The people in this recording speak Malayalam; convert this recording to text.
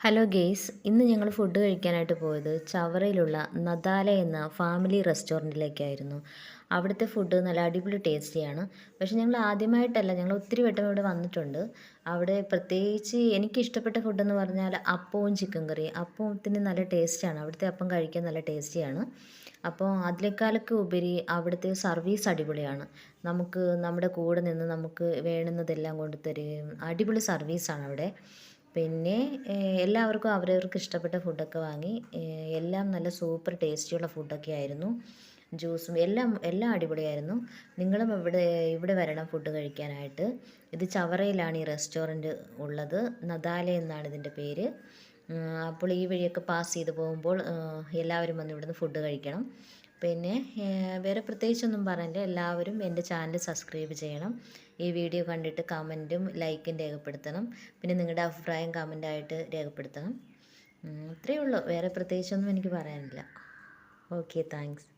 ഹലോ ഗെയ്സ് ഇന്ന് ഞങ്ങൾ ഫുഡ് കഴിക്കാനായിട്ട് പോയത് ചവറയിലുള്ള നദാല എന്ന ഫാമിലി റെസ്റ്റോറന്റിലേക്കായിരുന്നു. അവിടുത്തെ ഫുഡ് നല്ല അടിപൊളി ടേസ്റ്റിയാണ്. പക്ഷേ ഞങ്ങൾ ആദ്യമായിട്ടല്ല ഞങ്ങൾ ഒത്തിരി വട്ടം ഇവിടെ വന്നിട്ടുണ്ട്. അവിടെ പ്രത്യേകിച്ച് എനിക്ക് ഇഷ്ടപ്പെട്ട ഫുഡെന്ന് പറഞ്ഞാൽ അപ്പവും ചിക്കൻ കറി അപ്പത്തിന് നല്ല ടേസ്റ്റാണ് അവിടുത്തെ അപ്പം കഴിക്കാൻ നല്ല ടേസ്റ്റിയാണ് അപ്പോൾ അതിനേക്കാളൊക്കെ ഉപരി അവിടുത്തെ സർവീസ് അടിപൊളിയാണ്. നമുക്ക് നമ്മുടെ കൂടെ നിന്ന് നമുക്ക് വേണ്ടുന്നതെല്ലാം കൊണ്ടുതരികയും അടിപൊളി സർവീസാണ് അവിടെ. പിന്നെ എല്ലാവർക്കും അവരവർക്ക് ഇഷ്ടപ്പെട്ട ഫുഡൊക്കെ വാങ്ങി. എല്ലാം നല്ല സൂപ്പർ ടേസ്റ്റിയുള്ള ഫുഡൊക്കെ ആയിരുന്നു. ജ്യൂസും എല്ലാം എല്ലാം അടിപൊളിയായിരുന്നു. നിങ്ങളും ഇവിടെ ഇവിടെ വരണം ഫുഡ് കഴിക്കാനായിട്ട്. ഇത് ചവറയിലാണ് ഈ റെസ്റ്റോറന്റ് ഉള്ളത്. നദാല എന്നാണ് ഇതിന്റെ പേര്. അപ്പോൾ ഈ വഴിയൊക്കെ പാസ് ചെയ്ത് പോകുമ്പോൾ എല്ലാവരും വന്ന് ഇവിടുന്ന് ഫുഡ് കഴിക്കണം. പിന്നെ വേറെ പ്രത്യേകിച്ചൊന്നും പറയണ്ട. എല്ലാവരും എന്റെ ചാനൽ സബ്സ്ക്രൈബ് ചെയ്യണം. ഈ വീഡിയോ കണ്ടിട്ട് കമന്റും ലൈക്കും രേഖപ്പെടുത്തണം. പിന്നെ നിങ്ങളുടെ അഭിപ്രായം കമന്റായിട്ട് രേഖപ്പെടുത്തണം. ഇത്രയേ ഉള്ളൂ. വേറെ പ്രത്യേകിച്ചൊന്നും എനിക്ക് പറയാനില്ല. Okay thanks.